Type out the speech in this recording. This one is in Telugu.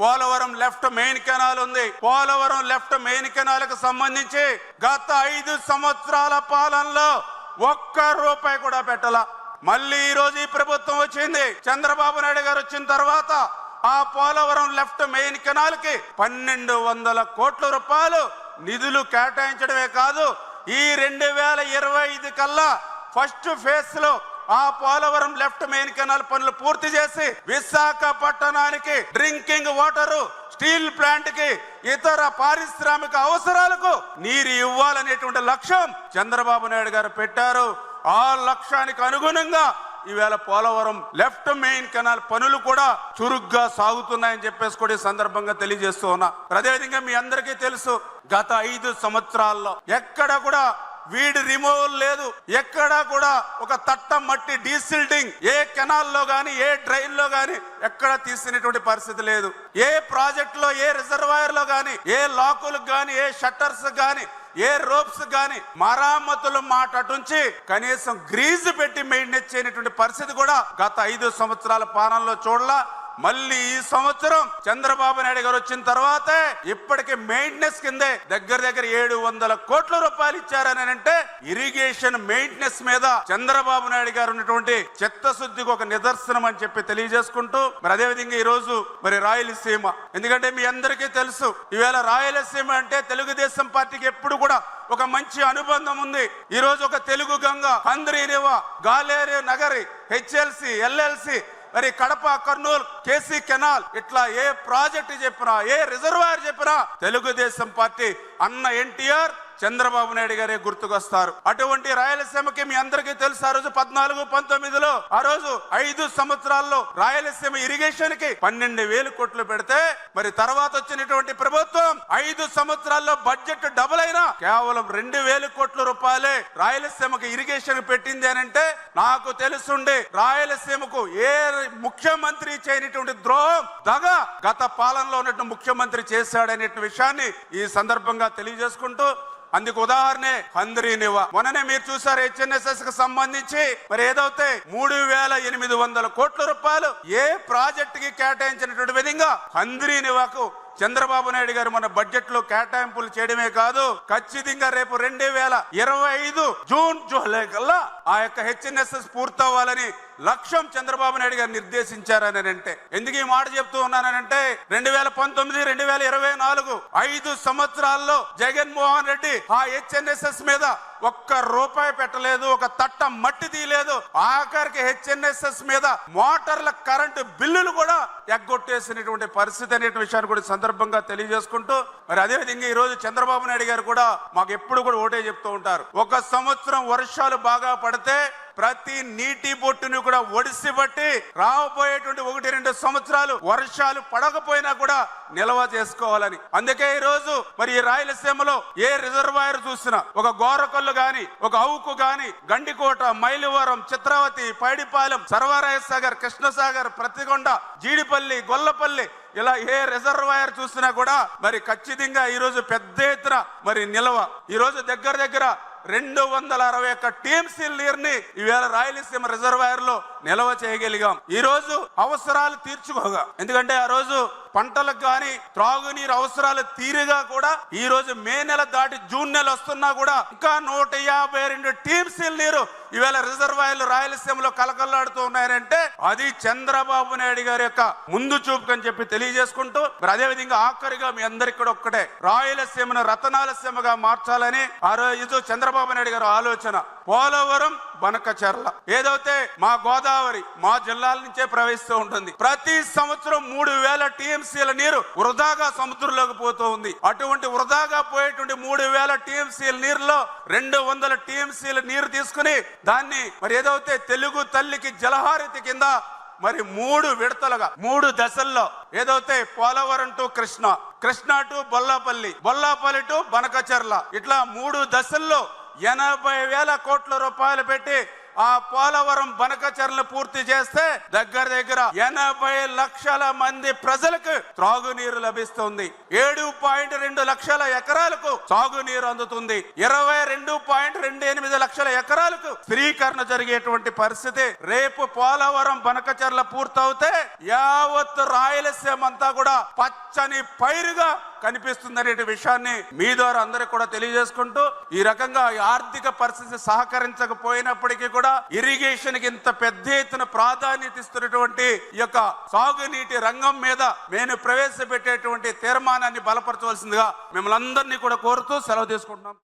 పోలవరం లెఫ్ట్ మెయిన్ కెనాల్ ఉంది. పోలవరం లెఫ్ట్ మెయిన్ కెనాల్కు సంబంధించి గత ఐదు సంవత్సరాల పాలనలో ఒక్క రూపాయి కూడా పెట్టాల. మళ్ళీ ఈ రోజు ఈ ప్రభుత్వం వచ్చింది. చంద్రబాబు నాయుడు గారు వచ్చిన తర్వాత ఆ పోలవరం లెఫ్ట్ మెయిన్ కెనాల్కి పన్నెండు వందల కోట్ల రూపాయలు నిధులు కేటాయించడమే కాదు ఈ రెండు వేల ఇరవై ఐదు కల్లా ఫస్ట్ ఫేజ్లో ఆ పోలవరం లెఫ్ట్ మెయిన్ కెనాల్ పనులు పూర్తి చేసి విశాఖపట్టణానికి డ్రింకింగ్ వాటరు స్టీల్ ప్లాంట్కి ఇతర పారిశ్రామిక అవసరాలకు నీరు ఇవ్వాలనేటువంటి లక్ష్యం చంద్రబాబు నాయుడు గారు పెట్టారు. ఆ లక్ష్యానికి అనుగుణంగా ఈవేళ పోలవరం లెఫ్ట్ మెయిన్ కెనాల్ పనులు కూడా చురుగ్గా సాగుతున్నాయని చెప్పేసి కూడా ఈ సందర్భంగా తెలియజేస్తూ ఉన్నా. అదేవిధంగా మీ అందరికీ తెలుసు గత ఐదు సంవత్సరాల్లో ఎక్కడ కూడా వీడి రిమూవల్ లేదు. ఎక్కడా కూడా ఒక తట్ట మట్టి డీసిల్డింగ్ ఏ కెనాల్లో గాని ఏ డ్రైన్లో గాని ఎక్కడ తీసినటువంటి పరిస్థితి లేదు. ఏ ప్రాజెక్ట్లో ఏ రిజర్వాయర్లో గాని ఏ లాకులకు గాని ఏ షట్టర్స్ గాని ఏ రోప్స్ గాని మరామతులు మాటటుంచి కనీసం గ్రీజు పెట్టి మెయింటైన్ చేయనటువంటి పరిస్థితి కూడా గత ఐదు సంవత్సరాల పాలనలో చూడలా. మళ్ళీ ఈ సంవత్సరం చంద్రబాబు నాయుడు గారు వచ్చిన తర్వాతే ఇప్పటికి మెయింటెనెన్స్ కిందే దగ్గర దగ్గర ఏడు వందల కోట్ల రూపాయలు ఇచ్చారని అంటే ఇరిగేషన్ మెయింటెనెన్స్ మీద చంద్రబాబు నాయుడు గారు ఉన్నటువంటి చిత్తశుద్ధికి ఒక నిదర్శనం అని చెప్పి తెలియజేసుకుంటూ మరి అదే విధంగా ఈ రోజు మరి రాయలసీమ. ఎందుకంటే మీ అందరికీ తెలుసు ఈవేళ రాయలసీమ అంటే తెలుగుదేశం పార్టీకి ఎప్పుడు కూడా ఒక మంచి అనుబంధం ఉంది. ఈ రోజు ఒక తెలుగు గంగ హంద్రీనివ గాలేరు నగరి హెచ్ఎల్సి ఎల్ఎల్సి మరి కడప కర్నూలు కేసీ కెనాల్ ఇట్లా ఏ ప్రాజెక్ట్ చెప్పినా ఏ రిజర్వాయర్ చెప్పినా తెలుగుదేశం పార్టీ అన్న ఎన్టీఆర్ చంద్రబాబు నాయుడు గారే గుర్తుకొస్తారు. అటువంటి రాయలసీమకి మీ అందరికీ తెలుసు ఆ రోజు పద్నాలుగు పంతొమ్మిదిలో ఆ రోజు ఐదు సంవత్సరాల్లో రాయలసీమ ఇరిగేషన్కి పన్నెండు వేలు కోట్లు పెడితే మరి తర్వాత వచ్చినటువంటి ప్రభుత్వం ఐదు సంవత్సరాల్లో బడ్జెట్ డబుల్ అయినా కేవలం రెండు వేల కోట్ల రూపాయలే రాయలసీమకి ఇరిగేషన్ పెట్టింది అని అంటే నాకు తెలుసుండి రాయలసీమకు ఏ ముఖ్యమంత్రి చేయనటువంటి ద్రోహం దగ గత పాలనలో ఉన్నటువంటి ముఖ్యమంత్రి చేశాడనే విషయాన్ని ఈ సందర్భంగా తెలియజేసుకుంటూ అందుకు ఉదాహరణే హంద్రీనివా మొన్ననే మీరు చూసారు హెచ్ఎన్ఎస్ఎస్కి సంబంధించి. మరి ఏదైతే మూడు వేల ఎనిమిది వందల కోట్ల రూపాయలు ఏ ప్రాజెక్ట్కి కేటాయించినటువంటి విధంగా హంద్రీనివాకు చంద్రబాబు నాయుడు గారు మన బడ్జెట్లో కేటాయింపులు చేయడమే కాదు ఖచ్చితంగా రేపు రెండు వేల ఇరవై ఐదు జూన్ జూలై కల్లా ఆ యొక్క హెచ్ఎన్ఎస్ఎస్ పూర్తవ్వాలని లక్ష్యం చంద్రబాబు నాయుడు గారు నిర్దేశించారని అంటే. ఎందుకు ఈ మాట చెప్తూ ఉన్నానంటే రెండు వేల పంతొమ్మిది రెండు వేల ఇరవై నాలుగు ఐదు సంవత్సరాల్లో జగన్మోహన్ రెడ్డి ఆ హెచ్ఎన్ఎస్ఎస్ మీద ఒక్క రూపాయి పెట్టలేదు ఒక తట్ట మట్టి తీయలేదు. ఆఖరికి హెచ్ఎన్ఎస్ఎస్ మీద మోటార్ల కరెంటు బిల్లులు కూడా ఎగ్గొట్టేసినటువంటి పరిస్థితి అనే విషయాన్ని కూడా సందర్భంగా తెలియజేసుకుంటూ మరి అదే విధంగా ఈ రోజు చంద్రబాబు నాయుడు గారు కూడా మాకు ఎప్పుడు కూడా ఓటే చెప్తూ ఉంటారు. ఒక సంవత్సరం వర్షాలు బాగా పడితే ప్రతి నీటి బొట్టును కూడా ఒడిసి బట్టి రాబోయేటువంటి ఒకటి రెండు సంవత్సరాలు వర్షాలు పడకపోయినా కూడా నిల్వ చేసుకోవాలని. అందుకే ఈ రోజు మరి ఈ రాయలసీమలో ఏ రిజర్వాయర్ చూసినా ఒక గోరకొల్లు గాని ఒక అవుకు గాని గండికోట మైలవరం చిత్రావతి పైడిపాలెం సర్వరాయ సాగర్ కృష్ణసాగర్ ప్రతికొండ జీడిపల్లి గొల్లపల్లి ఇలా ఏ రిజర్వాయర్ చూసినా కూడా మరి ఖచ్చితంగా ఈ రోజు పెద్ద ఎత్తున మరి నిల్వ. ఈ రోజు దగ్గర దగ్గర రెండు వందల అరవై ఒక్క టీఎంసీ నీరుని ఈవేళ రాయలసీమ రిజర్వాయర్లో నిల్వ చేయగలిగాం. ఈ రోజు అవసరాలు తీర్చుకోగా. ఎందుకంటే ఆ రోజు పంటలకు కానీ త్రాగునీరు అవసరాలు తీరుగా కూడా ఈ రోజు మే నెల దాటి జూన్ నెల వస్తున్నా కూడా ఇంకా నూట యాభై రెండు టీఎంసీల నీరు ఈవేళ రిజర్వాయర్లు రాయలసీమలో కలకల్లాడుతూ ఉన్నాయంటే అది చంద్రబాబు నాయుడు గారి యొక్క ముందు చూపు అని చెప్పి తెలియజేసుకుంటూ మరి అదేవిధంగా ఆఖరిగా మీ అందరికి కూడా ఒక్కటే. రాయలసీమను రతనాలసీమగా మార్చాలని ఆ రోజు చంద్రబాబు నాయుడు గారి ఆలోచన. పోలవరం బనకచర్ల. ఏదైతే మా గోదావరి మా జిల్లాల నుంచే ప్రవహిస్తూ ఉంటుంది. ప్రతి సంవత్సరం మూడు వేల టీఎంసీల నీరు వృధాగా సముద్రంలోకి పోతూ ఉంది. అటువంటి వృధాగా పోయేటువంటి మూడు వేల టీఎంసీల నీరులో రెండు వందల టీఎంసీల నీరు తీసుకుని దాన్ని మరి ఏదైతే తెలుగు తల్లికి జలహారతి కింద మరి మూడు విడతలుగా మూడు దశల్లో ఏదైతే Polavaram to Krishna Krishna to Bollapalli Bollapalli to Banakacherla ఇట్లా మూడు దశల్లో ఎనభై వేల కోట్ల రూపాయలు పెట్టి ఆ పోలవరం బనకచర్లు పూర్తి చేస్తే దగ్గర దగ్గర ఎనభై లక్షల మంది ప్రజలకు త్రాగునీరు లభిస్తుంది. ఏడు పాయింట్ రెండు లక్షల ఎకరాలకు సాగునీరు అందుతుంది. ఇరవై రెండు పాయింట్ రెండు ఎనిమిది లక్షల ఎకరాలకు స్థిరీకరణ జరిగేటువంటి పరిస్థితి. రేపు పోలవరం బనకచర్ల పూర్తవుతే యావత్ రాయలసీమ అంతా కూడా పచ్చని పైరుగా కనిపిస్తుందనే విషయాన్ని మీ ద్వారా అందరికి కూడా తెలియజేసుకుంటూ ఈ రకంగా ఈ ఆర్థిక పరిస్థితి సహకరించకపోయినప్పటికీ కూడా ఇరిగేషన్కి ఇంత పెద్ద ఎత్తున ప్రాధాన్యత ఇస్తున్నటువంటి ఈ యొక్క సాగునీటి రంగం మీద నేను ప్రవేశపెట్టేటువంటి తీర్మానాన్ని బలపరచవలసిందిగా మిమ్మల్ని అందరినీ కూడా కోరుతూ సెలవు తీసుకుంటున్నాం.